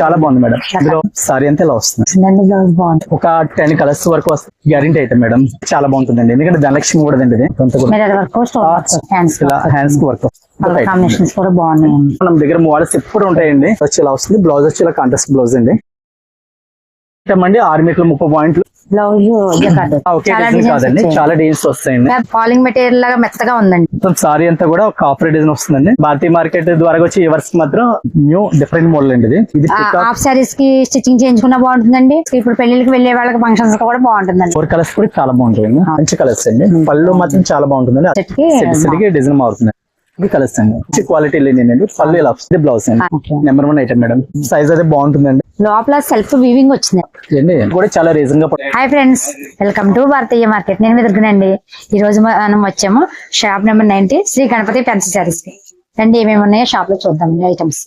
చాలా బాగుంది మేడం. ఇందులో సారీ అంతా ఇలా వస్తుంది. ఒక టెన్ కలర్స్ వరకు వస్తుంది. Guarantee item madam. చాలా బాగుంటుందండి. ఎందుకంటే ధనలక్ష్మి కూడా అండి ఇది. హ్యాండ్స్ ఇలా హ్యాండ్స్కి వర్క్ మన దగ్గర మోడల్స్ ఎప్పుడు ఉంటాయండి. వచ్చి ఇలా వస్తుంది. బ్లౌజ్ వచ్చి ఇలా కాంట్రాస్ట్ బ్లౌజ్ అండి అండి ఆరు మీటర్ల ముప్పై పాయింట్లు బ్లౌజ్ డిజైన్ డిజైన్స్ కాదండి. చాలా డిజైన్స్ వస్తాయండి. ఫాలింగ్ మెటీరియల్ లాగా మెత్తగా ఉందండి. మొత్తం సారీ అంతా కూడా ఒక కాపర్ డిజైన్ వస్తుందండి. భారతీయ మార్కెట్ ద్వారా వచ్చి ఇవర్స్ మాత్రం న్యూ డిఫరెంట్ మోడల్ అండి ఇది. ఇది హాఫ్ సారీస్కి స్టిచ్చింగ్ చేయించుకున్నా బాగుంటుందండి. ఇప్పుడు పెళ్ళికి వెళ్ళే వాళ్ళకి ఫంక్షన్స్ కూడా బాగుంటుందండి. ఫోర్ కలర్స్ కూడా చాలా బాగుంటాయండి. మంచి కలర్స్ అండి. పళ్ళు మాత్రం చాలా బాగుంటుందండి. కి డిజైన్ మారుతుంది ఇది కలర్స్ అండి మంచి క్వాలిటీ లేదండి పళ్ళు ఇలా వస్తుంది బ్లౌజ్ అండి. Number one item madam. Size అయితే బాగుంటుందండి. లోపల సెల్ఫ్ వీవింగ్ వచ్చింది. ఇది కూడా చాలా రీజన్గా. Hi friends welcome to Bharatiya market నేను ఎదుర్కొనండి ఈ రోజు మనం వచ్చాము shop number ninety Shri Ganapati పెన్సి సారీస్కి. రండి ఏమేమి ఉన్నాయో షాప్లో చూద్దాం. ఐటమ్స్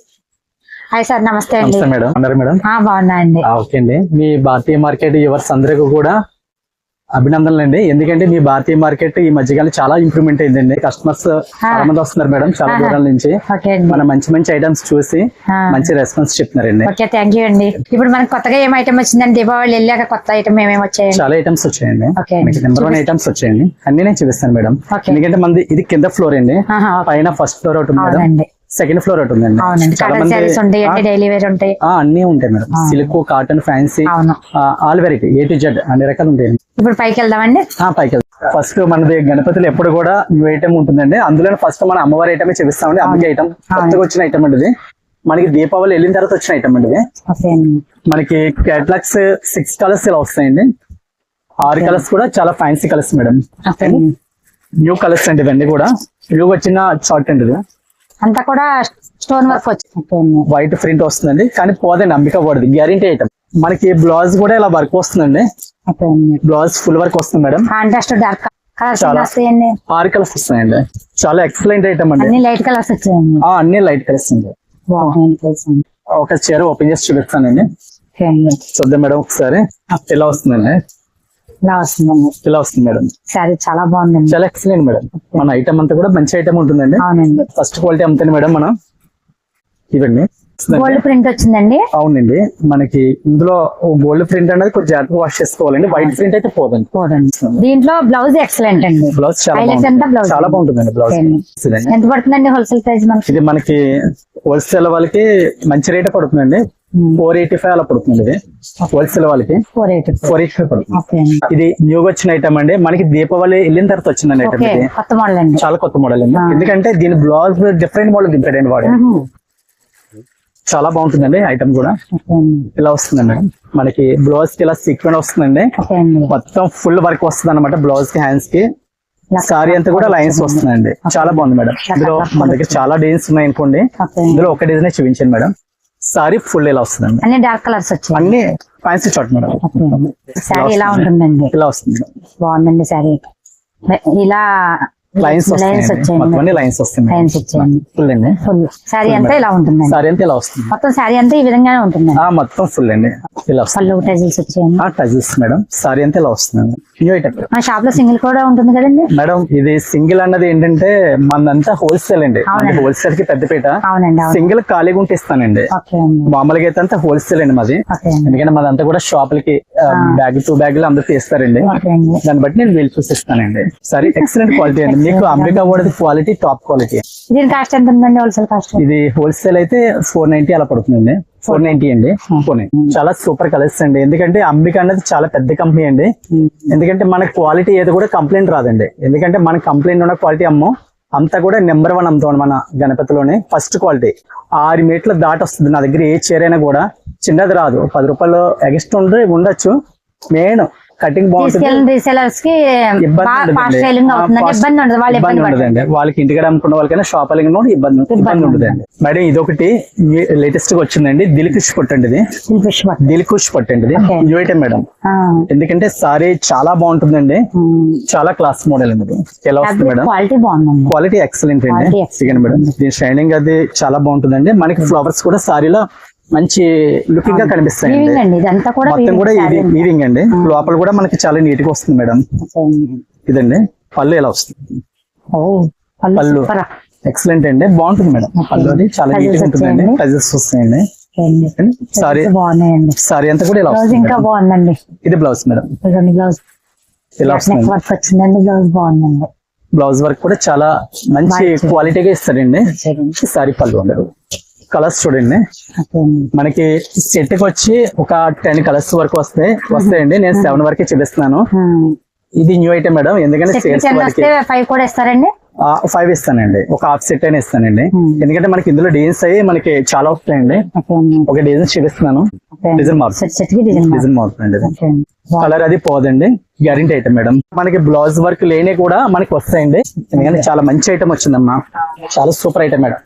హాయ్ సార్ నమస్తే అండి. మేడం. అన్నారు మేడం? బాగున్నా అండి ఓకే అండి. మీ భారతీయ మార్కెట్ యువర్స్ అందరికీ కూడా అభినందనలు అండి ఎందుకంటే మీ భారతీయ మార్కెట్ ఈ మధ్యకాలం చాలా ఇంప్రూవ్మెంట్ అయిందండి. కస్టమర్స్ చాలా మంది వస్తున్నారు మేడం చాలా దూరాల నుంచి. మన మంచి మంచి ఐటమ్స్ చూసి. మంచి రెస్పాన్స్ చెప్తున్నారండి. ఓకే థ్యాంక్ యూ అండి. ఇప్పుడు మనకు కొత్తగా ఏం ఐటమ్ వచ్చిందండి? దీపావళి వెళ్ళాక కొత్త ఐటమ్ ఏమేమి వచ్చాయండి? చాలా ఐటమ్స్ వచ్చాయండి. మీకు నెంబర్ వన్ ఐటమ్స్ వచ్చాయండి. అన్ని నేను చూపిస్తాను మేడం. ఎందుకంటే మనది ఇది కింద ఫ్లోర్ అండి. పైన ఫస్ట్ ఫ్లోర్ ఒకటి ఉంది మేడం. సెకండ్ ఫ్లోర్ ఒకటి ఉందండి. అవునండి ఉంటాయి డైలీ వేర్ ఉంటాయి. అన్ని ఉంటాయి madam. Silk cotton fancy all variety A to Z అన్ని రకాలు ఉంటాయండి ఇప్పుడు పైకి వెళ్దామండి. పైకి వెళ్దాం. ఫస్ట్ మనది గణపతిలో ఎప్పుడు కూడా న్యూ ఐటమ్ ఉంటుందండి. అందులో ఫస్ట్ మన అమ్మవారి ఐటమే చూపిస్తామండి. అందుకే ఐటమ్ కొత్తగా వచ్చిన ఐటమ్ అండి ఇది. మనకి దీపావళి వెళ్ళిన తర్వాత వచ్చిన ఐటమ్ అండి మనకి క్యాట్లాగ్స్ సిక్స్ కలర్స్ ఇలా వస్తాయండి. ఆరు కలర్స్ కూడా చాలా fancy colours madam. New colours అండి ఇవన్నీ కూడా. న్యూ వచ్చిన షార్ట్ అండి ఇది. అంతా కూడా స్టోన్ వర్క్ వచ్చింది. వైట్ ప్రింట్ వస్తుందండి. కానీ పోదండి అంబిక పడదు గ్యారంటీ ఐటమ్ మనకి బ్లౌజ్ కూడా ఇలా వర్క్ వస్తుందండి. బ్లౌజ్ ఫుల్ వర్క్ వస్తుంది మేడం కాంట్రాస్ట్ డార్క్ కలర్స్ ఆరు కలర్స్ వస్తాయండి. చాలా ఎక్సలెంట్ ఐటమ్ అండి. అన్ని లైట్ కలర్స్ వచ్చాయండి. అన్ని లైట్ కలర్స్ అండి. ఒక చీర ఓపెన్ చేసి చూపిస్తానండి. చూద్దాం మేడం ఒకసారి. ఇలా వస్తుందండి? ఇలా వస్తుందండి. ఇలా వస్తుంది మేడం. సారీ చాలా బాగుందండి. చాలా ఎక్సలెంట్ మేడం. మన ఐటమ్ అంతా కూడా మంచి ఐటమ్ ఉంటుందండి. అవునండి. ఫస్ట్ క్వాలిటీ అమ్ముతుంది మేడం మనం. ఇవ్వండి. గోల్డ్ ప్రింట్ వచ్చిందండి. అవునండి. మనకి ఇందులో గోల్డ్ ప్రింట్ అనేది కొంచెం జాగ్రత్తగా వాష్ చేసుకోవాలండి. వైట్ ప్రింట్ అయితే పోదండి. చూడండి దీంట్లో బ్లౌజ్ ఎక్సలెంట్ అండి. బ్లౌజ్ చాలా బాగుంటుందండి బ్లౌజ్. ఎంత పడుతుందండి హోల్సేల్ ప్రైస్ మనకి? ఇది మనకి హోల్సేల్ వాళ్ళకి మంచి రేట్ పడుతుందండి. ఫోర్ ఎయిటీ ఫైవ్ అలా పడుతుంది ఇది. హోల్సేల్ వాళ్ళకి four eighty four eighty five పడుతుంది ఇది న్యూగా వచ్చిన ఐటమ్ అండి. మనకి దీపావళి వెళ్ళిన తర్వాత వచ్చిందండి ఐటమ్ ఇది. కొత్త మోడల్ అండి. చాలా కొత్త మోడల్ అండి. ఎందుకంటే దీని బ్లౌజ్ డిఫరెంట్ మోడల్ దింపాడండి వాడు. మ్మ్. చాలా బాగుంటుందండి ఐటమ్ కూడా. ఇలా వస్తుందండి మనకి బ్లౌజ్కి ఇలా సీక్వెన్ వస్తుందండి. మొత్తం ఫుల్ వర్క్ వస్తుంది అనమాట బ్లౌజ్కి హ్యాండ్స్కి. సారీ అంతా కూడా లైన్స్ వస్తుందండి. చాలా బాగుంది మేడం. ఇందులో మన దగ్గర చాలా డిజైన్స్ ఉన్నాయి అనుకోండి. ఇందులో ఒక డిజైన్ చూపించండి మేడం. సారీ ఫుల్ ఇలా వస్తుందండి. అన్ని డార్క్ కలర్స్ వచ్చాయి. అన్ని ఫ్యాన్సీ షార్ట్ మేడం. శారీ ఇలా ఉంటుందండి. ఇలా వస్తుంది బాగుందండి శారీ ఇలా లైన్స్ లైన్స్ వస్తాయి మొత్తం వచ్చాయండి అన్ని లైన్స్ వస్తాయి లైన్స్ వచ్చాయండి. ఫుల్ అండి ఫుల్ శారీ అంతా ఇలా ఉంటుందండి. సారీ అంతా ఇలా వస్తుంది. మొత్తం శారీ అంతా ఈ విధంగానే ఉంటుందండి. ఆ మొత్తం ఫుల్ అండి. ఇలా పళ్ళు టైజిల్స్ వచ్చాయండి. Tassels madam. సారీ అంతా ఇలా వస్తుంది. న్యూ ఐటమ్ మన షాప్లో సింగిల్ కూడా ఉంటుంది కదండి. మేడం ఇది సింగిల్ అన్నది ఏంటంటే మనదంతా హోల్సేల్ అండి. హోల్సేల్కి పెద్దపీట సింగిల్ ఖాళీగా ఉంటే ఇస్తానండి. మామూలుగా అయితే అంతా హోల్సేల్ అండి మాది. ఎందుకంటే మాదంతా కూడా షాపులకి బ్యాగ్ టు బ్యాగ్ అందరూ తీస్తారండి. దాన్ని బట్టి నేను వీలు చూసిస్తానండి సరే ఎక్సలెంట్ క్వాలిటీ అండి. మీకు అంబికా కూడా క్వాలిటీ టాప్ క్వాలిటీ దీని కాస్ట్ ఎంత ఉందండి హోల్సేల్ కాస్ట్ ఇది హోల్సేల్ అయితే ఫోర్ నైన్టీ అలా పడుతుందండి. ఫోర్ నైన్టీ అండి. ఫోర్ చాలా సూపర్ కలర్స్ అండి. ఎందుకంటే అంబిక అనేది చాలా పెద్ద కంపెనీ అండి. ఎందుకంటే మన క్వాలిటీ ఏది కూడా కంప్లైంట్ రాదండి. ఎందుకంటే మన కంప్లైంట్ ఉన్న క్వాలిటీ అమ్మో అంతా కూడా నెంబర్ వన్ అమ్ముతాం మన గణపతిలోనే. ఫస్ట్ క్వాలిటీ ఆరు మీటర్ల దాటి వస్తుంది. నా దగ్గర ఏ చీర అయినా కూడా చిన్నది రాదు. పది రూపాయలు ఎగస్ట్ ఉండే ఉండొచ్చు. మెయిన్ కటింగ్ బాగుంటుంది. రీసెలర్స్కి అవుతుందండి ఇబ్బంది ఉండదు. వాళ్ళు ఇబ్బంది ఉండదండి. వాళ్ళకి ఇంటికి అమ్ముకున్న వాళ్ళకైనా షాప్ వాళ్ళకి కూడా ఇబ్బంది ఇబ్బంది ఉండదండి. మేడం ఇదొకటి లేటెస్ట్గా వచ్చిందండి. దిల్కుష్ పట్టండి ఇది. పట్టు దిల్కుష్ పట్టండి ఇది ఐటమ్ మేడం. ఎందుకంటే సారీ చాలా బాగుంటుందండి. చాలా క్లాస్ మోడల్ అండి ఎలా వస్తుంది మేడం? క్వాలిటీ బాగుందండి. క్వాలిటీ ఎక్సలెంట్ అండి. మేడం. దీని షైనింగ్ అది చాలా బాగుంటుందండి. మనకి ఫ్లవర్స్ కూడా సారీలో మంచి లుకింగ్గా ఇదంతా కూడా మొత్తం weaving కూడా saree ఇది అండి. వీవింగ్ అండి. లోపల కూడా మనకి చాలా నీట్గా వస్తుంది మేడం. ఇదండి. పళ్ళు ఎలా వస్తుంది? పళ్ళు ఎక్సలెంట్ అండి. బాగుంటుంది మేడం. పళ్ళు అది చాలా నీట్గా ఉంటుందండి. టజల్స్ వస్తాయండి. సారీ బాగున్నాయండి. సారీ అంతా కూడా ఇలా ఇంకా. బాగుందండి. ఇది బ్లౌజ్ మేడం. బ్లౌజ్ ఇలా వస్తుంది. వర్క్ వచ్చిందండి బ్లౌజ్ బాగుందండి. బ్లౌజ్ వర్క్ కూడా చాలా మంచి. క్వాలిటీగా ఇస్తారండి సరే. సారీ పళ్ళు ఉండదు కలర్స్ చూడండి. మనకి సెట్కి వచ్చి ఒక టెన్ కలర్స్ వరకు వస్తాయి వస్తాయండి. నేను సెవెన్ వరకే చూపిస్తున్నాను. ఉమ్. ఇది న్యూ ఐటమ్ మేడం. ఎందుకంటే సేల్స్ ఫైవ్ కూడా ఇస్తారండి? ఫైవ్ ఇస్తానండి. ఒక హాఫ్ సెట్ అయినా ఇస్తానండి. Hmm. ఎందుకంటే మనకి ఇందులో డిజైన్స్ అయ్యి మనకి చాలా వస్తాయండి. ఒక డిజైన్ చూపిస్తున్నాను. డిజైన్ మారుతుంది డిజైన్ మారుతుంది. కలర్ అది పోదండి. Guarantee item madam. మనకి బ్లౌజ్ వర్క్ లేని కూడా మనకి వస్తాయండి. ఎందుకంటే చాలా మంచి ఐటమ్ వచ్చిందమ్మా. చాలా సూపర్ ఐటమ్ మేడం.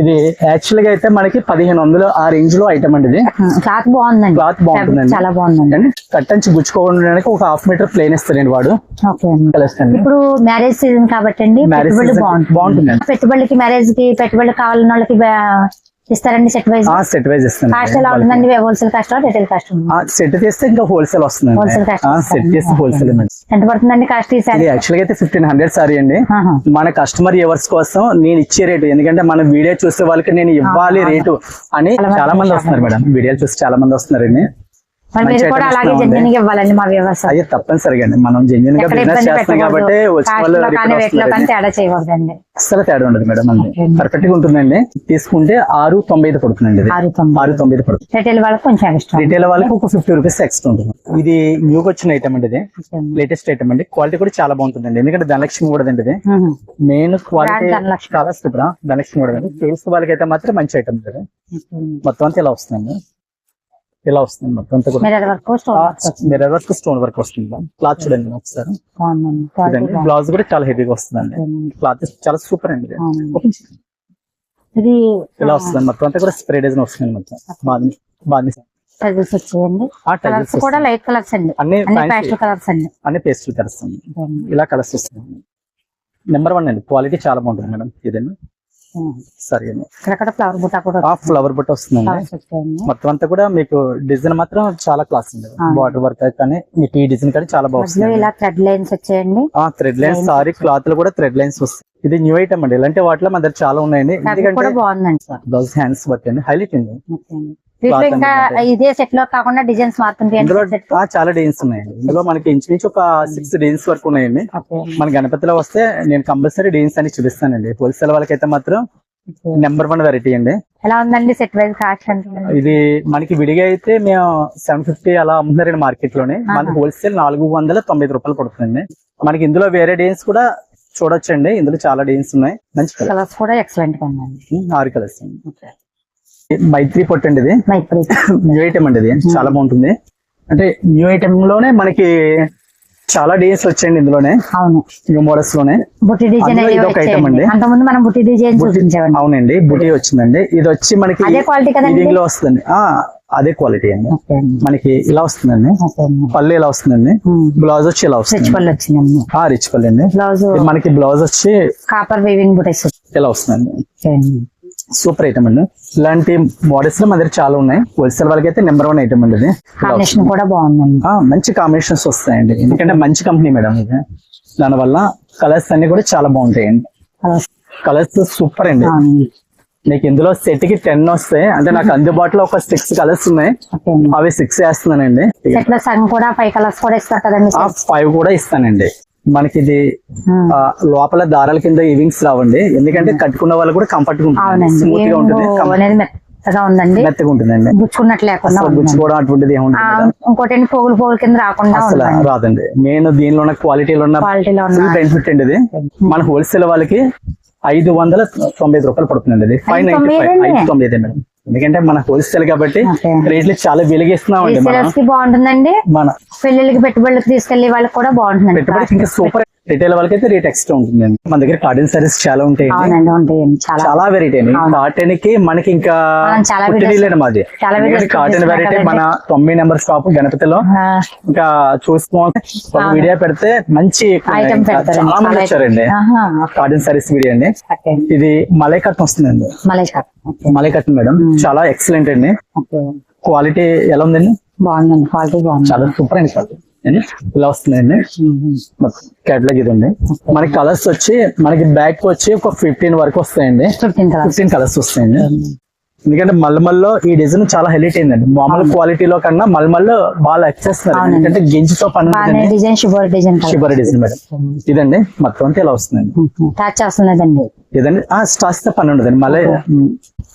ఇది యాక్చువల్గా అయితే మనకి పదిహేను వందలు ఆ రేంజ్లో ఐటమ్ అండి ఇది. క్లాత్ బాగుందండి. క్లాత్ బాగుంటుందండి. చాలా బాగుందండి. అండి కట్టంచి గుచ్చుకోవడానికి ఒక హాఫ్ మీటర్ ప్లేన్ ఇస్తారండి వాడు. ఇప్పుడు మ్యారేజ్ సీజన్ కాబట్టి అండి పెట్టుబడి బాగుంటుంది. పెట్టుబడికి మ్యారేజ్కి పెట్టుబడి కావాలన్న వాళ్ళకి ఇస్తారండి సెట్ వైజ్ సెట్ వైజ్ ఇస్తాను కాస్ట్ ఎలా ఉంటుందండి? Wholesale cost retail cost set తీస్తే ఇంకా హోల్సేల్ వస్తుందండి. Wholesale cost సెట్ చేస్తే హోల్సేల్ ఎంత పడుతుందండి కాస్ట్ ఈ సారీ? యాక్చువల్గా అయితే ఫిఫ్టీన్ హండ్రెడ్ సారీ అండి. మన కస్టమర్ ఎవర్స్ కోసం నేను ఇచ్చే రేటు ఎందుకంటే మన వీడియో చూసే వాళ్ళకి నేను ఇవ్వాలి రేటు అని చాలా మంది చాలా మంది వస్తున్నారు మేడం. వీడియోలు చూసి చాలా మంది వస్తున్నారండి. మరి మంచి మీరు కూడా items అలాగే ఉన్నాయండి. జెన్యున్ ఇవ్వాలండి మా వ్యవస్థ అయ్యే తప్పనిసరిగా అండి. మనం జెన్యున్గా బిజినెస్ చేస్తున్నాం కాబట్టి. తేడా అస్సలు తేడా ఉండదు మేడం అండి. పర్ఫెక్ట్గా ఉంటుందండి. తీసుకుంటే ఆరు తొంభై ఐదు పడుతుందండి ఆరు తొంభై. ఐదు పడుతుంది. రిటైల్ వాళ్ళకి కొంచెం ఎక్స్ట్రా రిటైల్ వాళ్ళకి ఒక ఫిఫ్టీ రూపీస్ ఎక్స్ట్రా ఉంటుంది. ఇది న్యూగా వచ్చిన ఐటమ్ అండి ఇది. లేటెస్ట్ ఐటమ్ అండి. క్వాలిటీ కూడా చాలా బాగుంటుందండి. ఎందుకంటే ధనలక్ష్మి కూడా అండి ఇది. Main quality. చాలా సూపర్ ధనలక్ష్మి కూడా అండి వాళ్ళకి అయితే మాత్రం మంచి ఐటమ్ మొత్తం అంతా ఇలా వస్తుందండి. ఇలా వస్తుంది మొత్తం అంతా కూడా. మిర్రర్ వర్క్ స్టోన్ వర్క్ వస్తుంది క్లాత్ చూడండి ఒకసారి. బ్లౌజ్ కూడా. చాలా హెవీగా వస్తుందండి. క్లాత్ చాలా సూపర్ అండి ఇది. ఇలా వస్తుంది. మొత్తం అంతా కూడా స్ప్రే డిజైన్ వస్తుంది మొత్తం. బాగా బాగా టజల్స్ వచ్చాయండి. ఆ కలర్స్ టైల్స్ కూడా లైట్ కలర్స్ అండి. అన్ని అన్ని fancy. ప్యాస్టల్ కలర్స్ అండి. అన్ని పేస్టల్ కలర్స్ ఇలా కలర్స్ వస్తుంది నెంబర్ వన్ అండి. క్వాలిటీ చాలా బాగుంటుంది మేడం. ఇదండి సరే ఇక్కడ ఫ్లవర్ బుట్ట కూడా ఆ ఫ్లవర్ బుట్ట వస్తుందండి. మొత్తం అంతా కూడా మీకు డిజైన్ మాత్రం చాలా క్లాస్ ఉంది. బార్డర్ వర్క్ కానీ మీకు ఈ డిజైన్ కానీ చాలా బాగుంది ఇలా థ్రెడ్ లైన్స్ వచ్చాయండి. ఆ థ్రెడ్ లైన్స్ Lines సారీ క్లాత్లో కూడా థ్రెడ్ లైన్స్ వస్తాయి. ఇది న్యూ ఐటమ్ అండి. ఇలాంటి వాటిలో మన దగ్గర చాలా ఉన్నాయండి. ఎందుకంటే బ్లౌజ్ హ్యాండ్స్ వర్క్ అండి. హైలైట్ అండి. ఇంకా ఇదే సెట్లో కాకుండా డిజైన్స్ మారుతుంటాయి చాలా డిజైన్స్ ఉన్నాయండి ఇందులో మనకి ఇంచుమించు ఒక సిక్స్ డిజైన్స్ వరకు ఉన్నాయండి. మన గణపతిలో వస్తే నేను కంపల్సరీ డిజైన్స్ అని చూపిస్తానండి. హోల్సేల్ వాళ్ళకైతే మాత్రం నెంబర్ వన్ వెరైటీ అండి. ఎలా ఉందండి సెట్ వైజ్ కాస్ట్ ఇది మనకి విడిగా అయితే మేము సెవెన్ ఫిఫ్టీ అలా అమ్ముతున్నారండి మార్కెట్లోనే మనకి హోల్సేల్ నాలుగు వందల తొంభై రూపాయలు పడుతుంది మనకి ఇందులో వేరే డిజైన్స్ కూడా చూడొచ్చండి. ఇందులో చాలా డిజైన్స్ ఉన్నాయి. మంచి కలర్ కలర్స్ కూడా ఎక్సలెంట్గా ఉందండి ఆరు కలర్స్ మైత్రి పొట్టు అండి ఇది. న్యూ ఐటమ్ అండి ఇది. చాలా బాగుంటుంది. అంటే న్యూ ఐటమ్లోనే మనకి చాలా డిజైన్స్ వచ్చాయండి ఇందులోనే. అవును. న్యూ మోడల్స్లోనే. బుట్టి డిజైన్ ఇది ఒక item అండి. అంత ముందు మనం బుట్టి డిజైన్ చూపించామండి అవునండి బుటీ వచ్చిందండి. ఇది వచ్చి మనకి అదే క్వాలిటీ కదండి? ఫీడింగ్లో వస్తుంది ఆ అదే క్వాలిటీ అండి. మనకి ఇలా వస్తుందండి. పళ్ళు ఇలా వస్తుందండి. బ్లౌజ్ వచ్చి ఇలా వస్తుంది పళ్ళు వచ్చిందండి. ఆ రిచ్ పళ్ళు అండి. బ్లౌజ్ మనకి బ్లౌజ్ వచ్చి కాపర్ వీవింగ్ బుటీస్ ఇలా వస్తుందండి. సూపర్ ఐటమ్ అండి. ఇలాంటి మోడల్స్లో మన దగ్గర చాలా ఉన్నాయి. హోల్సేల్ వాళ్ళకి అయితే నెంబర్ వన్ ఐటమ్ అండి ఇది. కాంబినేషన్ కూడా బాగుందండి. ఆ, మంచి కాంబినేషన్స్ వస్తాయండి. ఎందుకంటే మంచి కంపెనీ మేడం ఇది. దానివల్ల కలర్స్ అన్ని కూడా చాలా బాగుంటాయండి. కలర్స్ కలర్స్ సూపర్ అండి. మీకు ఇందులో సెట్కి టెన్ వస్తాయి. అంటే నాకు అందుబాటులో ఒక సిక్స్ కలర్స్ ఉన్నాయి. అవి సిక్స్ వేస్తున్నానండి. సెట్లో సగం కూడా ఫైవ్ కలర్స్ కూడా ఇస్తారు కదండి ఆ ఫైవ్ కూడా ఇస్తానండి. మనకి ఇది లోపల దారాల కింద ఈవింగ్స్ రావండి. ఎందుకంటే కట్టుకున్న వాళ్ళు కూడా కంఫర్ట్గా ఉంటుంది. స్మూత్గా ఉంటుంది. మెత్తగా ఉందండి. మెత్తగా ఉంటుందండి. లేకుండా. గుచ్చుకోవడం అటువంటిది మేడం. ఇంకోటి పోగులు పోగులు కింద రాకుండా అసలు రాదండి. మెయిన్ దీనిలో ఉన్న క్వాలిటీలో ఉన్న క్వాలిటీలో ఉన్న బెనిఫిట్ అండి ఇది. మన హోల్సేల్ వాళ్ళకి ఐదు వందల తొంభై ఐదు రూపాయలు పడుతుందండి ఇది. ఫైవ్ నైన్టీ తొంభై ఫైవ్? ఐదు తొంభై ఐదు మేడం. ఎందుకంటే మన హోల్సేల్ కాబట్టి. రేట్లు చాలా వెలిగిస్తున్నాం బాగుంటుందండి. మన పెళ్ళిళ్ళకి పెట్టుబడులకు తీసుకెళ్ళే వాళ్ళకి కూడా పెట్టుబడికి ఇంకా సూపర్ రిటైల్ వాళ్ళకి అయితే రేట్ ఎక్స్ట్రా ఉంటుంది మన దగ్గర కార్టన్ సారీస్ చాలా అవునండి ఉంటాయండి. చాలా. చాలా వెరైటీ అండి. కాటన్కి మనకి ఇంకా చాలా మాది. Cotton variety. మన తొమ్మిది నెంబర్ షాప్ గణపతిలో. ఇంకా చూసుకో. వీడియో పెడితే మంచి చాలా మంది వచ్చారండి. కాటన్ సారీస్ వీడియో అండి. ఇది మలై కట్న్ వస్తుందండి. Malai cotton madam. చాలా ఎక్సలెంట్ అండి. క్వాలిటీ ఎలా ఉందండి? బాగుందండి. క్వాలిటీ బాగుంది. చాలా సూపర్ అండి quality. ఇలా వస్తుందండి కేటలాగ్ ఇది ఉంది మనకి కలర్స్ వచ్చి మనకి బ్యాక్ వచ్చి ఒక ఫిఫ్టీన్ వరకు వస్తాయండి. ఫిఫ్టీన్ కలర్స్ వస్తాయండి. ఎందుకంటే మల్మల్లో ఈ డిజైన్ చాలా హైలైట్ అయిందండి. మామూలు క్వాలిటీలో కన్నా మల్మల్లో బాగా వచ్చేస్తున్నారు. అవునండి. ఎందుకంటే గింజతో పని design sugar design design madam. ఇదండి మొత్తం అంతా ఇలా వస్తుందండి. టచ్ వస్తున్నదండి ఇదండి ఆ తో పని ఉండదండి. మళ్ళీ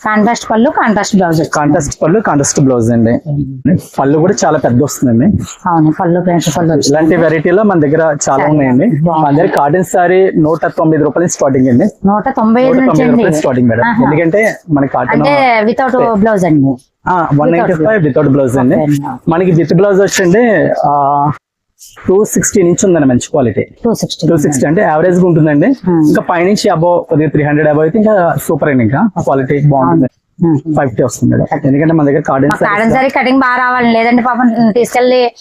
కాంట్రాస్ట్ పళ్ళు కాంట్రాస్ట్ బ్లౌజ్ కాంట్రాస్ట్ పళ్ళు కాంట్రాస్ట్ బ్లౌజ్ అండి. పళ్ళు కూడా చాలా పెద్ద వస్తుందండి. అవును పళ్ళు వచ్చింది. ఇలాంటి వెరైటీలో మన దగ్గర చాలా ఉన్నాయండి. మన దగ్గర కాటన్ సారీ నూట తొమ్మిది రూపాయలు స్టార్టింగ్ అండి. నూట తొంభై రూపాయలు స్టార్టింగ్ మేడం. ఎందుకంటే మన కాటన్ వితౌట్ బ్లౌజ్ అండి. One ninety five without blouse అండి. మనకి విత్ బ్లౌజ్ వచ్చండి టూ సిక్స్టీ నుంచి ఉందండి మంచి quality two sixty two sixty అంటే యావరేజ్గా ఉంటుందండి. Hmm. ఇంకా పైనుంచి అబౌవ్ కొద్దిగా త్రీ హండ్రెడ్ అబౌవ్ అయితే ఇంకా సూపర్ అండి ఇంకా. క్వాలిటీ బాగుంటుంది. ఫైవ్ ఫిఫ్టీ వస్తుంది ఎందుకంటే మన దగ్గర కాటన్ కాటన్ సారీ కటింగ్ బాగా రావాలి. లేదంటే పాపం తీసుకెళ్ళి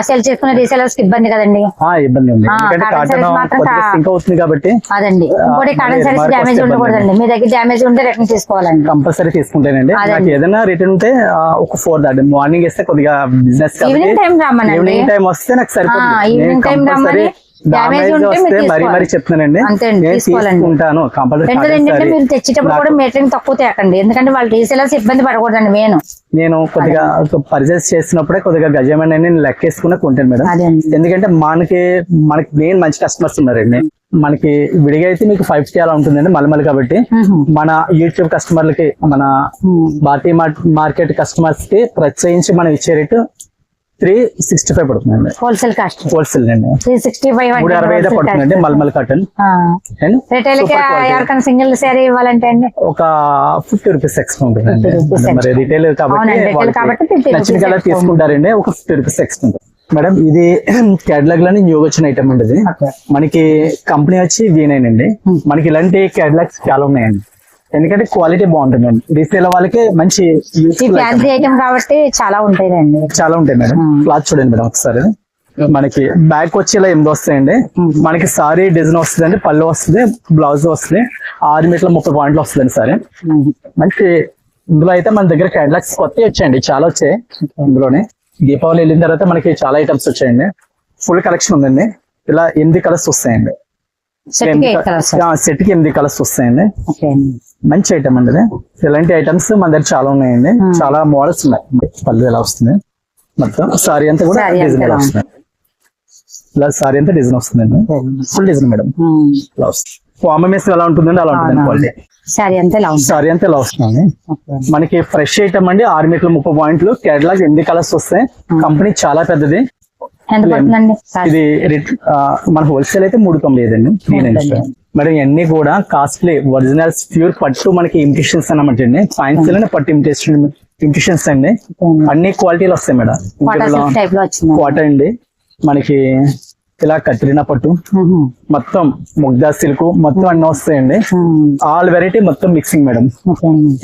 సెల్ చేసుకునే రీసెలర్స్కి ఇబ్బంది కదండి. ఇబ్బంది ఉంది. ఆ, ఎందుకంటే cotton కాటన్ sarees మాత్రం కొద్దిగా కా- సింక్ అవుతుంది కాబట్టి అదండి. ఇంకోటి మరి సారీస్ డ్యామేజ్ ఉండకూడదండి. మీ దగ్గర డ్యామేజ్ ఉంటే రిటర్న్ తీసుకోవాలండి. కంపల్సరీ తీసుకుంటానండి. నాకు ఏదైనా రిటర్న్ ఉంటే ఒక ఫోర్ దాటి మార్నింగ్ వేస్తే కొద్దిగా బిజినెస్ ఈవినింగ్ టైం రమ్మనండి. ఈవినింగ్ టైం వస్తే నాకు సరిపోతుంది evening time రమ్మని డామేజ్ మీరు వస్తే మరీ తీసుకోవాలి. మరీ చెప్తున్నానండి. అంతే అండి, నేను తీసుకోవాలండి. తీసుకుంటాను కంపల్సరీ రెండోది ఏంటంటే మీరు తెచ్చేటప్పుడు కూడా మెటీరియల్ తక్కువ తేకండి. ఎందుకంటే వాళ్ళు రీసెలర్స్ ఇబ్బంది పడకూడదండి నేను కొద్దిగా పర్చేస్ చేసినప్పుడే కొద్దిగా గజమని నేను లెక్కేసుకుని కొంటాను మేడం. ఎందుకంటే మనకి మనకి మెయిన్ మంచి కస్టమర్స్ ఉన్నారండి. మనకి విడిగా అయితే మీకు ఫైవ్ ఫిఫ్టీ అలా ఉంటుందండి మలమల్ కాబట్టి. మన యూట్యూబ్ కస్టమర్లకి మన భారతీయ మార్కెట్ కస్టమర్స్కి ప్రత్యేకించి మనం ఇచ్చే రేటు త్రీ సిక్స్టీ ఫైవ్ పడుతుందండి. Wholesale cost. హోల్సేల్ అండి. త్రీ సిక్స్టీ ఫైవ్ మూడు అరవై ఐదు పడుతుందండి మల్మల్ కాటన్. రిటైల్. ఎవరికైనా సింగిల్ శారీ ఇవ్వాలంటే అండి? ఒక ఫిఫ్టీ రూపీస్ ఎక్స్ట్రా ఉంటుందండి. 50 rupees మరి రిటైల్ కాబట్టి అవునండి, retail వాళ్ళకి కాబట్టి 50 నచ్చిన కలర్ తీసుకుంటారండి ఒక ఫిఫ్టీ రూపీస్ ఎక్స్ట్రా ఉంటుంది. మేడం ఇది క్యాటలాగ్లోని న్యూ వచ్చిన ఐటమ్ అండి. మనకి కంపెనీ వచ్చి వీనైన్ అండి. మనకి ఇలాంటి క్యాటలాగ్స్ చాలా ఉన్నాయండి. ఎందుకంటే క్వాలిటీ బాగుంటుందండి. రీసేల్ వాళ్ళకి మంచి. ఫ్యాన్సీ ఐటమ్ కాబట్టి చాలా ఉంటాయండి చాలా ఉంటాయి మేడం. క్లాత్ చూడండి మేడం ఒకసారి. మనకి బ్యాక్ వచ్చి ఇలా ఎనిమిది వస్తాయండి. మనకి సారీ డిజైన్ వస్తుందండి పళ్ళు వస్తుంది బ్లౌజ్ వస్తుంది ఆరు మీటర్ల ముప్పై పాయింట్లు వస్తుందండి సారీ మంచి ఇందులో అయితే మన దగ్గర క్యాటలాగ్స్ కొత్త వచ్చాయండి చాలా వచ్చాయి. ఇందులోనే దీపావళి వెళ్ళిన తర్వాత మనకి చాలా ఐటమ్స్ వచ్చాయండి. ఫుల్ కలెక్షన్ ఉందండి. ఇలా ఎనిమిది కలర్స్ వస్తాయండి. సెట్కి ఎనిమిది కలర్స్ వస్తాయండి. అండి మంచి ఐటమ్ అండి ఇలాంటి ఐటమ్స్ మన దగ్గర చాలా ఉన్నాయండి. చాలా మోడల్స్ ఉన్నాయి. పళ్ళు ఎలా వస్తుంది? మొత్తం సారీ అంతా కూడా డిజైన్ ఎలా ఎలా వస్తుంది? ఇలా సారీ అంతా డిజైన్ వస్తుందండి. Full design madam. ఇలా వస్తుంది? ఫామ్ మేస్ ఎలా ఉంటుందండి? అలా ఉంటుందండి క్వాలిటీ శారీ అంతా ఇలా ఉంటుంది సారీ అంతా ఇలా వస్తుంది మనకి ఫ్రెష్ ఐటమ్ అండి. ఆరు మీటర్ల ముప్పై పాయింట్లు. కేటలాగ్ ఎనిమిది కలర్స్ వస్తాయి? కంపెనీ చాలా పెద్దది. ఇది మన హోల్సేల్ అయితే మూడు తొంభై ఐదు అండి. మేడం ఇవన్నీ కూడా కాస్ట్లీ ఒరిజినల్స్ ప్యూర్ పట్టు మనకి ఇమిటేషన్స్ అన్నమాట అండి. ఫైన్స్ పట్టు ఇమిటేషన్ ఇమిటేషన్స్ అండి. అన్ని క్వాలిటీలు వస్తాయి మేడం. వాటర్ సిల్క్ టైప్లో వచ్చింది? కాటన్ అండి. మనకి ఇలా కత్రినా పట్టు. మొత్తం ముగ్దా సిల్క్ మొత్తం అన్ని వస్తాయండి. ఆల్ వెరైటీ మొత్తం మిక్సింగ్ మేడం.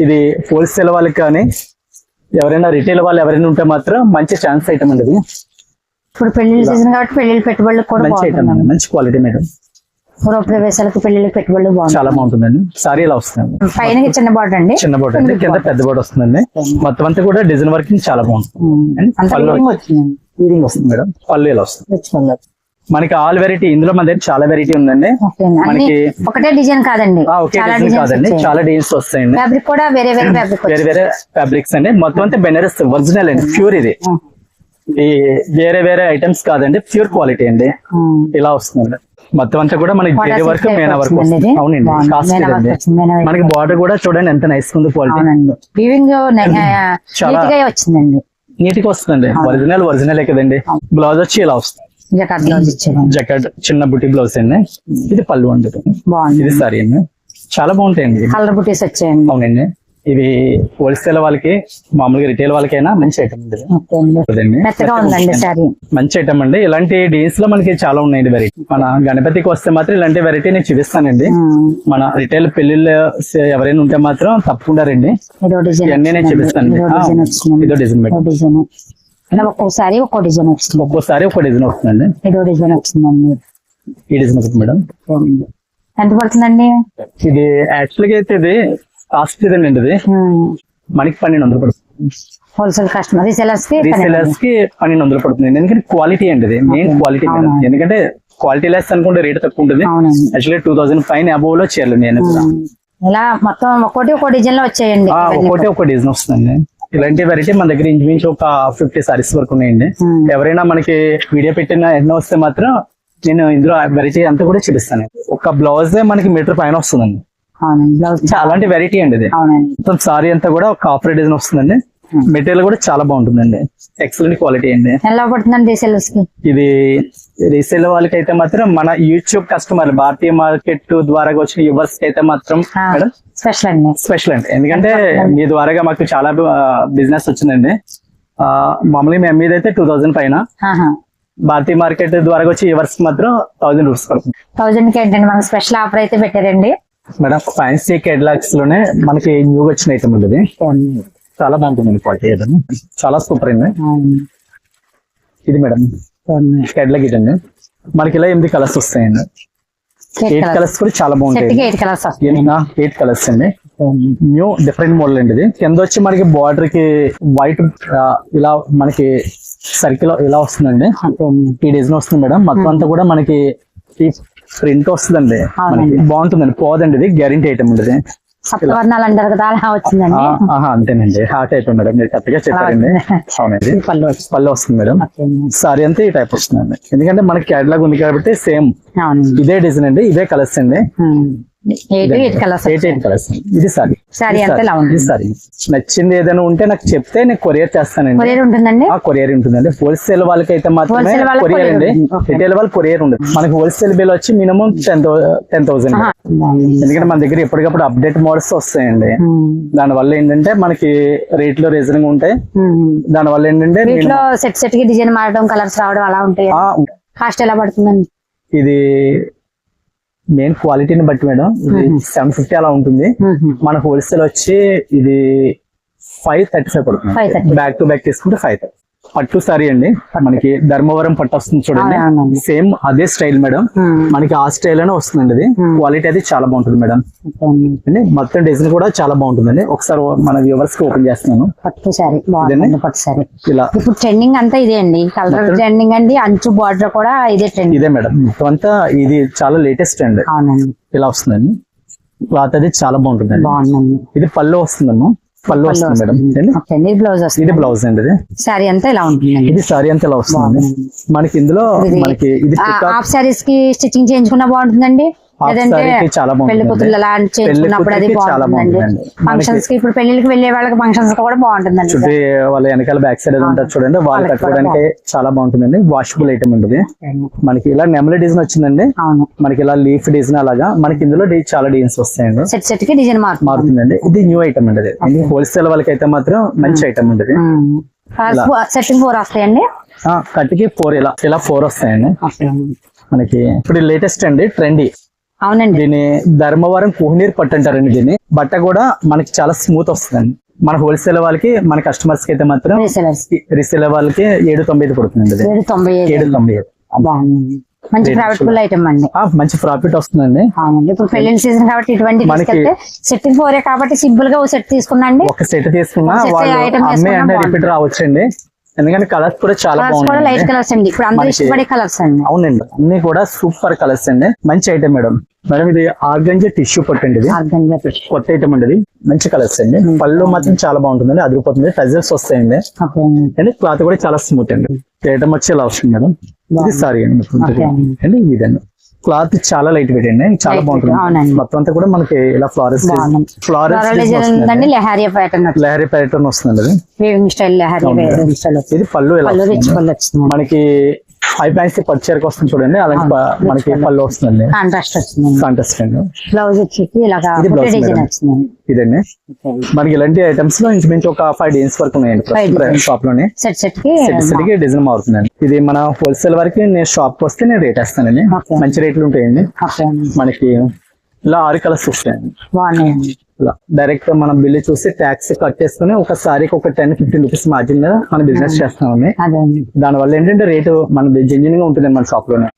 ఇది హోల్సేల్ వాళ్ళకి కానీ ఎవరైనా రిటైల్ వాళ్ళు ఎవరైనా ఉంటే మాత్రం మంచి ఛాన్స్ ఐటమ్ అండి ఇది. ఇప్పుడు సీజన్ కాబట్టి పెట్టుబడులకు కూడా మంచి ఐటమ్ మంచి క్వాలిటీ మేడం. గృహ ప్రవేశాలకు పెళ్ళిళ్ళ పెట్టుబడులు బాగుంటుంది చాలా బాగుంటుందండి. సారీ ఇలా వస్తుందండి పైన చిన్న బార్డర్ అండి. చిన్న బోట్ అండి. కింద పెద్ద బోట్ వస్తుందండి. మొత్తం అంతా కూడా డిజైన్ వర్కింగ్ చాలా బాగుంటుంది. పళ్ళు వస్తుంది మేడం. పళ్ళు ఇలా వస్తుంది. మనకి ఆల్ వెరైటీ ఇందులో మన దగ్గర చాలా వెరైటీ ఉందండి. మనకి- ఒకటే డిజైన్ కాదండి. చాలా డిజైన్ కాదండి. డిజైన్స్ చాలా డిజైన్స్ వస్తాయండి. ఫ్యాబ్రిక్ కూడా వేరే వేరే ఫ్యాబ్రిక్ వేరే వేరే ఫ్యాబ్రిక్స్ అండి. మొత్తం అంతా బెనరస్ ఒరిజినల్ అండి. ప్యూర్ ఇది. ఈ వేరే వేరే ఐటమ్స్ కాదండి. ప్యూర్ క్వాలిటీ అండి. ఇలా వస్తుంది మొత్తం అంతా కూడా మనకి జెరీ వర్క్ మేనా వర్క్? అవునండి. మనకి బార్డర్ కూడా చూడండి ఎంత నైస్ ఉంది క్వాలిటీ వీవింగ్ చాలా- నీట్గా వచ్చిందండి నీట్గా వస్తుందండి ఒరిజినల్ ఒరిజినల్ కదండి. బ్లౌజ్ వచ్చి ఇలా వస్తుంది. జకాట్ చిన్న బుట్టి బ్లౌజ్ అండి. ఇది పళ్ళు అండి ఇది సారీ అండి. చాలా బాగుంటాయండి. కలర్ బుటీస్ వచ్చాయండి. అవునండి. ఇవి హోల్సేల్ వాళ్ళకి మామూలుగా రిటైల్ వాళ్ళకైనా మంచి ఐటమ్ అండి మంచి ఐటమ్ అండి. ఇలాంటి డేస్లో మనకి చాలా ఉన్నాయండి వెరైటీ మన గణపతికి వస్తే మాత్రం ఇలాంటి వెరైటీ నేను చూపిస్తానండి. మన రిటైల్ పెళ్ళిళ్ళు ఎవరైనా ఉంటే మాత్రం తప్పకుండా రండి. ఇవన్నీ నేను చూపిస్తాను ఇదో డిజైన్ ఒక్కొక్కసారి ఒక్కో డిజైన్ ఒక్కోసారి డిజైన్ వస్తుందండి. ఇదో డిజైన్ వచ్చిందండి ఈ డిజైన్ వస్తుంది మేడం. ఎంత పడుతుందండి? ఇది యాక్చువల్గా అయితే ఇది కాస్ట్ ఇది మనకి పన్నెండు వందలు పడుతుంది. హోల్సేల్ కస్టమర్ రీసెలర్స్కి రీసెలర్స్కి పన్నెండు వందలు పడుతుంది. ఎందుకంటే క్వాలిటీ అండి ఇది. మెయిన్. క్వాలిటీ. ఎందుకంటే క్వాలిటీ లెస్ అనుకుంటే రేట్ తక్కువ ఉంటుంది. యాక్చువల్లీ టూ థౌసండ్ పైన అబోవ్లో చీరలు నేను. ఇలా మొత్తం ఒక్కోటి ఒక్కో డిజైన్లో వచ్చాయండి ఒక్కోటి ఒక డిజైన్ వస్తుందండి. ఇలాంటి వెరైటీ మన దగ్గర ఇంచుమించు ఒక ఫిఫ్టీ సారీస్ వరకు ఉన్నాయండి. ఎవరైనా మనకి వీడియో పెట్టిన ఎన్నో వస్తే మాత్రం నేను ఇందులో వెరైటీ అంతా కూడా చూపిస్తాను. ఒక బ్లౌజ్ మనకి మీటర్ పైన వస్తుందండి. అవునండి. బ్లౌజ్ చా- అలాంటి వెరైటీ అండి ఇది. అవునండి. మొత్తం సారీ అంతా కూడా ఒక కాపర్ డిజైన్ వస్తుందండి. మెటీరియల్ కూడా చాలా బాగుంటుందండి. ఎక్సలెంట్ క్వాలిటీ అండి. ఎలా పడుతుందండి కి? ఇది రీసేల్ వాళ్ళకి అయితే మాత్రం మన యూట్యూబ్ కస్టమర్ భారతీయ మార్కెట్ ద్వారా వచ్చిన యువర్స్ అయితే మాత్రం స్పెషల్ అండి. స్పెషల్ అండి. ఎందుకంటే మీ ద్వారాగా మాకు చాలా బిజినెస్ వచ్చిందండి. మామూలుగా మేము మీద అయితే టూ థౌసండ్ పైన. భారతీయ మార్కెట్ ద్వారా వచ్చి యువర్స్ మాత్రం థౌసండ్ రూపీస్ పడుతుంది. థౌజండ్కి ఏంటండి? మనకు స్పెషల్ ఆఫర్ అయితే పెట్టారండి. మేడం ఫ్యాన్సీ కెడ్లాక్స్లోనే మనకి న్యూ వచ్చిన ఐటమ్ ఉంటుంది చాలా బాగుంటుంది క్వాలిటీ ఏదైనా చాలా సూపర్ అండి ఇది మేడం కెడ్లాక్ ఇదండి మనకి ఇలా ఎనిమిది కలర్స్ వస్తాయండి. ఎయిట్ కలర్స్ కూడా చాలా బాగుంటాయి. ఎయిట్ కలర్స్ అండి. న్యూ డిఫరెంట్ మోడల్ అండి ఇది. కింద వచ్చి మనకి బార్డర్కి వైట్ ఇలా మనకి సర్కిల్ ఇలా వస్తుందండి. ఈ డిజైన్ వస్తుంది మేడం. మొత్తం అంతా కూడా మనకి ప్రింట్ వస్తుందండి. బాగుంటుందండి. పోదండి ఇది. గ్యారంటీ ఐటమ్ సప్తవర్ణాలు అంటారు కదా అలా వచ్చిందండి. ఆ, అంతేనండి. హార్ట్ అయిపోయింది మేడం మీరు కరెక్ట్గా చెప్పారండి. అవునండి. పళ్ళు పళ్ళు వస్తుంది మేడం. సారీ అంతా ఈ టైప్ వస్తుందండి. ఎందుకంటే మనకి క్యాటలాగ్ ఉంది కాబట్టి సేమ్ ఇదే డిజైన్ అండి ఇదే కలర్స్ అండి. ఇది సారీ. సారీ ఇది సారీ. నచ్చింది ఏదైనా ఉంటే నాకు చెప్తే నేను కొరియర్ చేస్తానండి. కొరియర్ ఉంటుందండి? ఆ కొరియర్ ఉంటుందండి. హోల్సేల్ వాళ్ళకి అయితే మాత్రమే కొరియర్ అండి. రిటైల్ వాళ్ళు కొరియర్ ఉండదు. మనకి హోల్సేల్ బిల్ వచ్చి మినిమం టెన్ టెన్ థౌసండ్. ఎందుకంటే మన దగ్గర ఎప్పటికప్పుడు అప్డేట్ మోడల్స్ వస్తాయండి. దాని వల్ల ఏంటంటే మనకి రేట్లు రీజనింగ్ ఉంటాయి. దాని వల్ల ఏంటంటే సెట్ సెట్కి డిజైన్ మారడం కలర్స్ రావడం అలా ఉంటాయి? కాస్ట్ ఎలా పడుతుందండి? ఇది మెయిన్ క్వాలిటీని బట్టి మేడం. ఇది సెవెన్ ఫిఫ్టీ అలా ఉంటుంది. మన హోల్సేల్ వచ్చి ఇది ఫైవ్ థర్టీ ఫైవ్ పడుతుంది 535. బ్యాక్ టు బ్యాక్ తీసుకుంటే ఫైవ్ థర్టీ పట్టు సారీ అండి. మనకి ధర్మవరం పట్టు వస్తుంది చూడండి. సేమ్ అదే స్టైల్ మేడం. మనకి ఆ స్టైల్ అనే వస్తుందండి ఇది. క్వాలిటీ అది చాలా బాగుంటుంది మేడం అండి. మొత్తం డిజైన్ కూడా చాలా బాగుంటుందండి. ఒకసారి మన వ్యూవర్స్కి ఓపెన్ చేస్తున్నాను. పట్టు సారీ పట్టు సారీ ఇలా. ఇప్పుడు ట్రెండింగ్ అంతా ఇదే అండి. కలర్ ట్రెండింగ్ అండి అంచు బార్డర్ కూడా ఇదే ట్రెండింగ్ ఇదే మేడం మొత్తం అంతా ఇది చాలా లేటెస్ట్ అండి ఇలా వస్తుందండి. క్లాత్ అది చాలా బాగుంటుందండి. బాగుందండి. ఇది పళ్ళు వస్తుందమ్మా. పళ్ళు వస్తుంది మేడం. బ్లౌజ్ ఇది బ్లౌజ్ అండి ఇది. సారీ అంతా ఇలా ఉంటుందండి ఇది సారీ అంతా ఇలా వస్తుంది? మనకి ఇందులో ఇది- మనకి ఇది హాఫ్ సారీస్కి స్టిచ్చింగ్ చేయించుకున్నా బాగుంటుందండి? పెళ్ళి కూతురు అలా చేయించుకున్నప్పుడు అది బాగుంటుందండి. ఫంక్షన్స్కి ఇప్పుడు పెళ్ళికి వెళ్ళే వాళ్ళకి ఫంక్షన్స్ కూడా బాగుంటుందండి చుట్టూ వాళ్ళ వెనకాల బ్యాక్ సైడ్ ఉంటుంది చూడండి వాళ్ళు కట్టుకోవడానికి చాలా బాగుంటుందండి. వాషబుల్ ఐటమ్ ఉంటుంది మనకి ఇలా నెమలి డిజైన్ వచ్చిందండి. మనకి ఇలా లీఫ్ డిజైన్ అలాగా. మనకి ఇందులో చాలా డిజైన్స్ వస్తాయండి. సెట్ సెట్కి డిజైన్ మారుతుంది. మారుతుందండి. ఇది న్యూ ఐటమ్ అండి ఇది హోల్సేల్ వాళ్ళకి అయితే మాత్రం మంచి ఐటమ్ ఇది సెట్టింగ్ ఫోర్ వస్తాయండి? కట్టికి ఫోర్ ఇలా ఇలా ఫోర్ వస్తాయండి. మనకి ఇప్పుడు లేటెస్ట్ అండి ట్రెండీ అవునండి. దీని ధర్మవరం కోహినీర్ పట్టు అంటారండి దీన్ని. బట్ట కూడా మనకి చాలా స్మూత్ వస్తుందండి. మన హోల్సేల్ వాళ్ళకి మన కస్టమర్స్కి అయితే మాత్రం రీసెలర్స్ రీసేల్ వాళ్ళకి ఏడు తొంభై ఐదు పడుతుందండి ఇది. ఏడు తొంభై ఐదు. ఏడు తొంభై ఐదు. బాగుంది. మంచి ప్రైవేట్ ఫుల్ ఐటమ్ అండి. మంచి ప్రాఫిట్ వస్తుందండి. ఇప్పుడు పెళ్ళిళ్ళ సీజన్ కాబట్టి ఇటువంటి ఫోరే కాబట్టి సింపుల్గా సెట్ తీసుకున్నాండి ఒక సెట్ తీసుకున్నా తీసుకున్నా. రిపీట్ రావచ్చండి. ఎందుకంటే కలర్స్ కూడా చాలా కలర్స్ కూడా లైట్ బాగున్నాయి కలర్స్ అండి. ఇప్పుడు అందరూ మనకి- ఇష్టపడే కలర్స్ అండి. అవునండి. అన్ని కూడా సూపర్ కలర్స్ అండి. మంచి ఐటమ్ మేడం. మేడం ఇది ఆర్గంజా టిష్యూ పట్టండి ఇది. కొత్త ఐటమ్ అండి మంచి కలర్స్ అండి. పళ్ళు మాత్రం చాలా బాగుంటుందండి. అదిరిపోతుంది. టజల్స్ వస్తాయండి. అండి. క్లాత్ కూడా చాలా స్మూత్ అండి. ఐటమ్ వచ్చి ఇలా వస్తుంది మేడం. ఇది సారీ. అండి ఇదండి. క్లాత్ చాలా లైట్ వెయిట్ అండి. చాలా బాగుంటుంది. మొత్తం అంతా కూడా మనకి ఇలా ఫ్లారెస్. ఫ్లారెస్ లెహారియా ప్యాటర్న్ లహరీ ప్యాటర్న్ వస్తుంది అది. స్టైల్ లెహారియా స్టైల్ ఇది పళ్ళు ఇలా మనకి ఫైవ్ ప్యాంట్స్ పట్టు చీరకు వస్తుంది చూడండి. అలాంటి మనకి పళ్ళు వస్తుందండి. కాంట్రాస్ట్ అండి బ్లౌజ్ వచ్చేసి ఇలాగా డిజైన్ ఇదండి. మనకి ఇలాంటి ఐటమ్స్లో ఇంచుమించు ఒక ఫైవ్ డేస్ వరకు ఉన్నాయండి షాప్లోనే. సెట్ సెట్కి సెట్ సెట్కి డిజైన్ మారుతుందండి. ఇది మన హోల్సేల్ వరకు నేను షాప్కి వస్తే నేను రేట్ వేస్తానండి. మంచి రేట్లు ఉంటాయండి. మనకి ఇలా ఆరు కలర్స్ వస్తాయండి. బాగున్నాయండి. ఇలా డైరెక్ట్ మనం బిల్లు చూసి ట్యాక్స్ కట్ చేసుకుని ఒక సారీకి ఒక టెన్ ఫిఫ్టీన్ రూపీస్ మార్జిన్ మీద మనం బిజినెస్ అండి. దాని వల్ల ఏంటంటే రేటు మన జెన్యున్గా ఉంటుంది మన షాప్లోనే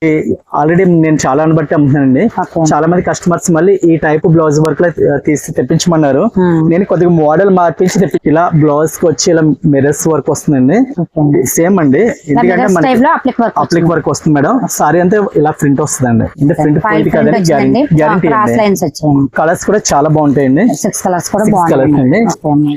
ఆల్రెడీ నేను చాలా బట్టి అమ్ముతానండి ఓకే. చాలా మంది కస్టమర్స్ మళ్ళీ ఈ టైప్ బ్లౌజ్ వర్క్లో తీసి తెప్పించమన్నారు. నేను కొద్దిగా మోడల్ మార్పించి ఇలా బ్లౌజ్కి వచ్చి ఇలా మిరర్స్ వర్క్ వస్తుందండి. అండి. సేమ్ అండి ఎందుకంటే అప్లిక్ వర్క్ వస్తుంది. మేడం. సారీ అంతే ఇలా ప్రింట్ వస్తుందండి. అంటే ప్రింట్ ప్రింట్ కదండి గ్యారంటీ అండి. కలర్స్ కూడా చాలా బాగుంటాయండి. సిక్స్ కలర్స్ కూడా.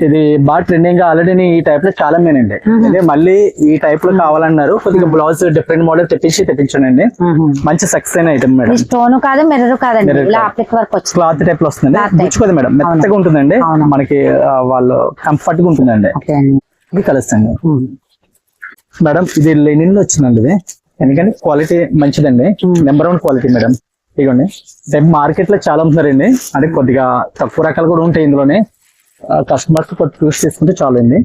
ఇది బాగా ట్రెండింగ్గా ఆల్రెడీ ఈ టైప్లో చాలా మేనండి అదే మళ్ళీ ఈ టైప్లో కావాలన్నారు కొద్దిగా బ్లౌజ్ డిఫరెంట్ మోడల్ తెప్పించి తెప్పించానండి. మ్మ్. మంచి సక్సెస్ అయిన ఐటమ్ మేడం స్టోన్ కాదు మిర్రర్ కాదండి. క్లాత్ టైప్లో వస్తుంది. గుచ్చుకోదు మేడం మెత్తగా. ఉంటుందండి. మనకి వాళ్ళు కంఫర్ట్గా ఉంటుందండి ఇది మ్మ్. మేడం ఇది లెనిన్లో వచ్చిందండి ఇది. ఎందుకంటే క్వాలిటీ మంచిదండి. నెంబర్ వన్ క్వాలిటీ మేడం ఇదిగోండి రేపు మార్కెట్లో చాలా ఉంటున్నారండి. అంటే కొద్దిగా తక్కువ రకాలు కూడా ఉంటాయి ఇందులోనే. కస్టమర్స్ కొద్ది చూస్ చేసుకుంటే చాలు అండి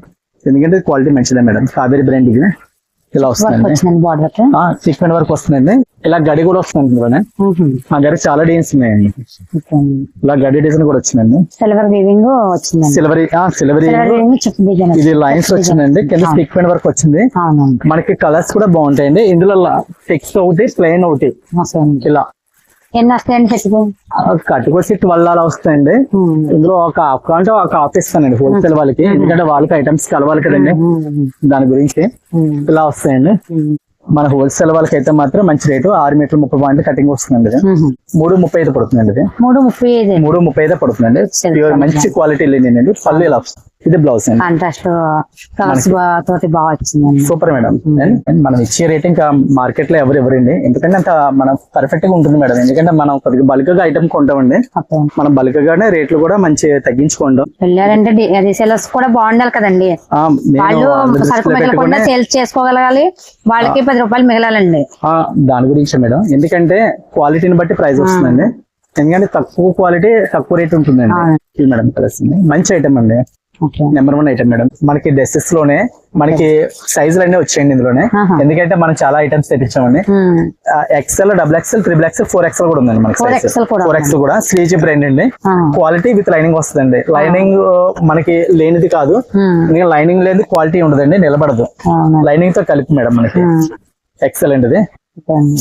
ఎందుకంటే క్వాలిటీ మంచిదే మేడం. కావేరి బ్రాండ్ ఇది. ఇలా బార్డర్ సీక్వెంట్ వరకు వస్తుందండి. ఇలా గడి కూడా వస్తుంది ఇందులోనే. మా దగ్గర చాలా డిజైన్స్ ఉన్నాయండి. ఇలా గడి డిజైన్ కూడా వచ్చిందండి. సిల్వర్ వీవింగ్ సిల్వరీ సిల్వరీ ఇది లైన్స్ వచ్చిందండి. కింద సీక్వెంట్ వరకు వచ్చింది. మనకి కలర్స్ కూడా బాగుంటాయండి. ఇందులో టెక్స్ట్ ఒకటి ప్లెయిన్ ఒకటి. ఇలా. ఎన్ని వస్తాయండి సెట్కి కట్టుకొచ్చి ట్వెల్వ్ అలా వస్తాయండి. ఇందులో ఒక హాఫ్ అంటే ఒక హాఫ్ ఇస్తానండి హోల్సేల్ వాళ్ళకి ఎందుకంటే వాళ్ళకి ఐటమ్స్ కలవాలి కదండి. దాని గురించి ఇలా వస్తాయండి. మన హోల్సేల్ వాళ్ళకి అయితే మాత్రం మంచి రేటు ఆరు మీటర్ ముప్పై పాయింట్ కటింగ్ వస్తుందండి ఇది. మూడు ముప్పై ఐదు పడుతుందండి ఇది. మూడు ముప్పై ఐదు. మూడు ముప్పై ఐదు పడుతుందండి. మంచి క్వాలిటీ లేనిదండి. పళ్ళు ఇలా వస్తుంది ఇది బ్లౌజ్ కాంట్రాస్ట్ తోటి బాగా వచ్చిందండి. సూపర్ మేడం మనం ఇచ్చే రేట్ ఇంకా మార్కెట్లో ఎవరు ఎవరండి ఎందుకంటే అంత మనం పర్ఫెక్ట్గా ఉంటుంది మేడం ఎందుకంటే మనం కొద్దిగా బల్క్గా ఐటమ్ కొంటామండి. మనం బల్క్ గానే రేట్లు కూడా మంచి తగ్గించుకోండి వెళ్ళారంటే కూడా బాగుండాలి కదండి. వాళ్ళు సరుకు మిగలకుండా సేల్స్ చేసుకోగలగాలి. వాళ్ళకి పది రూపాయలు మిగలాలండి. దాని గురించి మేడం ఎందుకంటే క్వాలిటీని బట్టి ప్రైస్ వస్తుందండి. ఎందుకంటే తక్కువ క్వాలిటీ తక్కువ రేట్ ఉంటుందండి. మేడం తెలుస్తుంది మంచి ఐటమ్ అండి. నెంబర్ వన్ ఐటమ్ మేడం మనకి డ్రెస్సెస్లోనే మనకి సైజులు అన్నీ వచ్చాయండి ఇందులోనే. ఎందుకంటే మనం చాలా items తెప్పించామండి. Excel double excel triple excel four excel కూడా ఉందండి మనకి ఫోర్ ఎక్సెల్ కూడా శ్రీజీ బ్రాండ్ అండి. క్వాలిటీ విత్ లైనింగ్ వస్తుందండి. లైనింగ్ మనకి లేనిది కాదు. లైనింగ్ లేనిది క్వాలిటీ ఉండదండి నిలబడదు. లైనింగ్తో కలిపి మేడం మనకి. ఎక్సలెంట్ ఇది.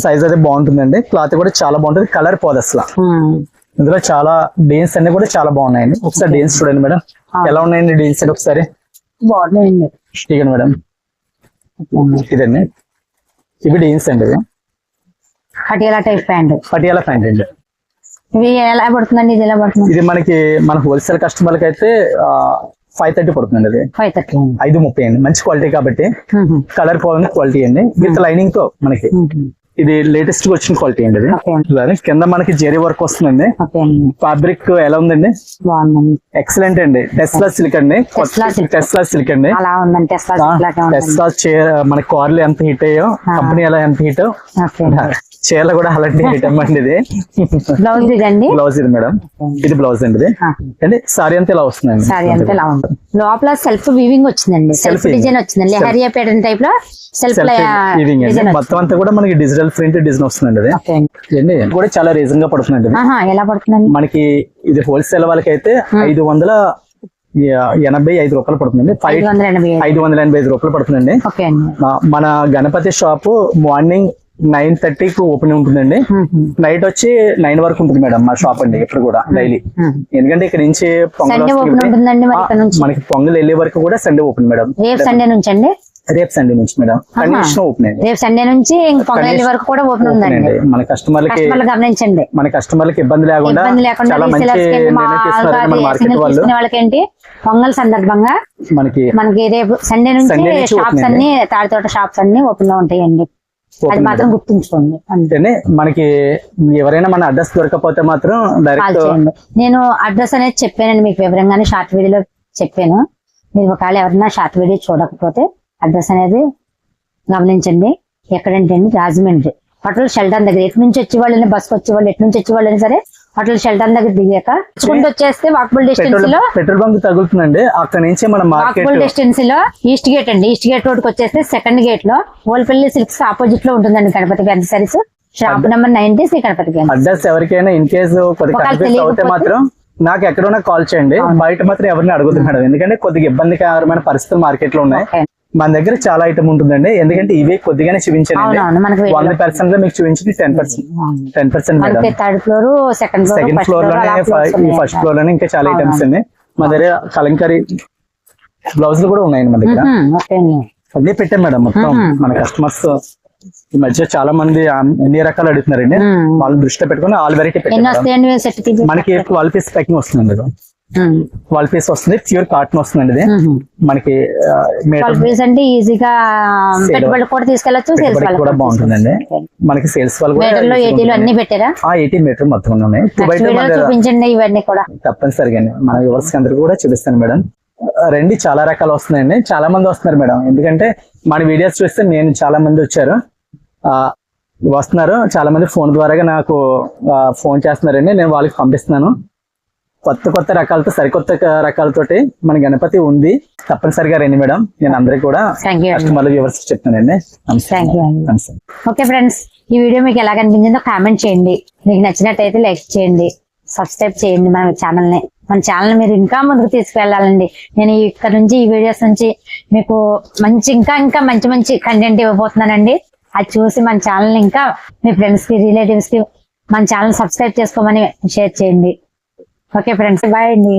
సైజ్ అయితే బాగుంటుందండి. క్లాత్ కూడా చాలా బాగుంటుంది. కలర్ పోదు అసలు. ఉమ్. ఇందులో చాలా డీన్స్ అన్ని కూడా చాలా బాగున్నాయండి. ఒకసారి డీన్స్ చూడండి మేడం. ఎలా ఉన్నాయండి డీన్స్ అండి ఒకసారి? బాగున్నాయండి. మేడం. ఇదండి. ఇవి డీన్స్ అండి ఇవి. Patiala type pant. Patiala pant అండి. ఇవి ఎలా పడుతుందండి? ఇది ఎలా పడుతుంది? ఇది మనకి మన హోల్సేల్ కస్టమర్లకి అయితే ఫైవ్ థర్టీ పడుతుందండి అది ఫైవ్ థర్టీ ఐదు ముప్పై అండి. మంచి క్వాలిటీ కాబట్టి కలర్ పోవాలి క్వాలిటీ అండి. విత్ లైనింగ్తో మనకి. ఇది లేటెస్ట్గా వచ్చిన క్వాలిటీ అండి ఇది. కింద మనకి జెరీ వర్క్ వస్తుందండి. ఫ్యాబ్రిక్ ఎలా ఉందండి? ఎక్సలెంట్ అండి. టెస్లా సిల్క్ అండి. టెస్లా సిల్క్ అండి. టెస్లా లాగా ఉందండి. టెస్లా చీర మన కార్లు ఎంత హిట్ అయ్యో కంపెనీ ఎలా ఎంత హిట్ చీరలు కూడా అలాంటి ఐటమ్ అండి ఇది. బ్లౌజ్ ఇదండి? బ్లౌజ్ ఇది మేడం. ఇది బ్లౌజ్ అండి ఇది. అండి సారీ అంతా ఇలా వస్తుందండి? సారీ అంతా ఇలా ఉంది లోపల సెల్ఫ్ వీవింగ్ వచ్చిందండి. సెల్ఫ్. డిజైన్ వచ్చిందండి. లెహరియా ప్యాటర్న్ టైప్లో సెల్ఫ్ డిజైన్ మొత్తం అంతా కూడా మనకి డిజిటల్ ప్రింట్ డిజైన్ వస్తుందండి ఇది. అండి. కూడా చాలా రీజన్గా పడుతుందండి ఎలా పడుతుందండి? మనకి ఇది హోల్సేల్ వాళ్ళకి అయితే ఐదు వందల ఎనభై ఐదు రూపాయలు పడుతుందండి. ఐదు ఫైవ్ వందల ఎనభై ఐదు. రూపాయలు పడుతుందండి. మన గణపతి షాప్ మార్నింగ్ నైన్ థర్టీకి ఓపెన్ ఉంటుందండి. నైట్ వచ్చి నైన్ వరకు ఉంటుంది మేడం మా షాప్ అండి ఎప్పుడు కూడా డైలీ. ఎందుకంటే ఇక్కడ నుంచి పొంగల్ మనకి పొంగల్ వెళ్ళే వరకు కూడా సండే ఓపెన్ మేడం. రేపు సండే నుంచి అండి? రేపు సండే నుంచి మేడం. కండిషన్ ఓపెన్ అండి. రేపు సండే నుంచి పొంగల్ వరకు కూడా ఓపెన్ ఉందండి. అండి. మన కస్టమర్లకి కస్టమర్లు గమనించండి. మన కస్టమర్లకి ఇబ్బంది లేకుండా చాలా మంచి మార్కెట్ వాళ్ళకి పొంగల్ సందర్భంగా మనకి మనకి రేపు సండే నుంచి షాప్స్ అన్ని తాడితోట షాప్స్ అన్ని ఓపెన్లో ఉంటాయండి. అది మాత్రం గుర్తుంచుకోండి. అంటేనే మనకి ఎవరైనా మన అడ్రస్ దొరకకపోతే మాత్రం డైరెక్ట్ నేను అడ్రస్ అనేది చెప్పానండి మీకు వివరంగానే షార్ట్ వీడియోలో చెప్పాను. మీరు ఒకవేళ ఎవరైనా షార్ట్ వీడియో చూడకపోతే అడ్రస్ అనేది గమనించండి. ఎక్కడంటే అండి రాజమండ్రి. హోటల్ షెల్టన్ దగ్గర. ఎటు నుంచి వచ్చే వాళ్ళని బస్కి వచ్చే వాళ్ళు ఎటు నుంచి వచ్చే వాళ్ళని సరే హోటల్ షెల్టన్ దగ్గర దిగాక. నడుచుకుంటూ వచ్చేస్తే వాకబుల్ డిస్టెన్స్లో పెట్రోల్ బంక్ తగులుతుందండి. అక్కడ నుంచి మన వాకబుల్ డిస్టెన్స్లో ఈస్ట్ గేట్ అండి. ఈస్ట్ గేట్ రోడ్కి వచ్చేస్తే సెకండ్ గేట్లో ఓల్పల్లి సిల్క్స్ ఆపోజిట్లో ఉంటుందండి Ganapati fancy sarees shop number ninety Shri Ganapati address ఎవరికైనా ఇన్ కేస్ కొద్దిగా అవుతే మాత్రం నాకు ఎక్కడున్నా కాల్ చేయండి. బయట మాత్రం ఎవరిని అడగదు మేడం ఎందుకంటే కొద్దిగా ఇబ్బందికరమైన పరిస్థితులు మార్కెట్లో ఉన్నాయి. మన దగ్గర చాలా ఐటమ్ ఉంటుందండి. ఎందుకంటే ఇవే కొద్దిగానే మనకి వంద పర్సెంట్లో మీకు చూపించింది ten percent ten percent third floor second floor second ఫ్లోర్లోనే first ఫ్లోర్లోనే ఇంకా చాలా ఐటమ్స్ ఉన్నాయి. మా దగ్గర కలంకరీ బ్లౌజులు కూడా ఉన్నాయండి మన దగ్గర. అండి. అన్నీ పెట్టాం మేడం మొత్తం. మన కస్టమర్స్ ఈ మధ్య చాలా మంది అన్ని రకాలు అడుగుతున్నారండి. వాళ్ళు దృష్టిలో పెట్టుకుని ఆల్ వెరైటీ ఎన్ని మనకి వాల్ పీస్ ప్యాకింగ్ వస్తుంది మేడం వాల్ పీస్ వస్తుంది ప్యూర్ కాటన్ వస్తుంది ఇది. మనకి పీస్ అంటే ఈజీగా పెట్టుబడి కూడా తీసుకెళ్ళచ్చు సేల్స్ పెట్టుబడికి కూడా బాగుంటుందండి. మనకి సేల్స్ వాళ్ళు ఏటీలు అన్ని పెట్టారా? ఆ ఎయిటీ మీటర్ మొత్తం ఉన్నాయి. చూపించండి ఇవన్నీ కూడా. తప్పనిసరిగా మన వ్యూవర్స్ అందరికి కూడా చూపిస్తాను మేడం. రెండు చాలా రకాలు వస్తున్నాయండి. చాలా మంది వస్తున్నారు మేడం. ఎందుకంటే మన వీడియోస్ చూస్తే నేను చాలా మంది వచ్చారు. ఆ, వస్తున్నారు. చాలా మంది ఫోన్ ద్వారాగా నాకు ఫోన్ చేస్తున్నారండి. నేను వాళ్ళకి పంపిస్తున్నాను. కొత్త కొత్త రకాలతో సరికొత్త రకాలతోటి మన గణపతి ఉంది. తప్పనిసరిగా రండి మేడం. నేను అందరికి కూడా కస్టమర్ల వ్యూవర్స్ నమస్తే. ఓకే ఫ్రెండ్స్ ఈ వీడియో మీకు ఎలా కనిపించిందో కామెంట్ చేయండి. మీకు నచ్చినట్టయితే లైక్ చేయండి. సబ్స్క్రైబ్ చేయండి మన ఛానల్ని మన ఛానల్ మీరు ఇంకా ముందుకు తీసుకెళ్ళాలండి నేను ఇక్కడ నుంచి ఈ వీడియోస్ నుంచి మీకు మంచి ఇంకా ఇంకా మంచి మంచి కంటెంట్ ఇవ్వబోతున్నానండి. అది చూసి మన ఛానల్ ఇంకా మీ ఫ్రెండ్స్కి రిలేటివ్స్కి మన ఛానల్ సబ్స్క్రైబ్ చేసుకోమని షేర్ చేయండి. ఓకే ఫ్రెండ్స్ బాయ్ అండి.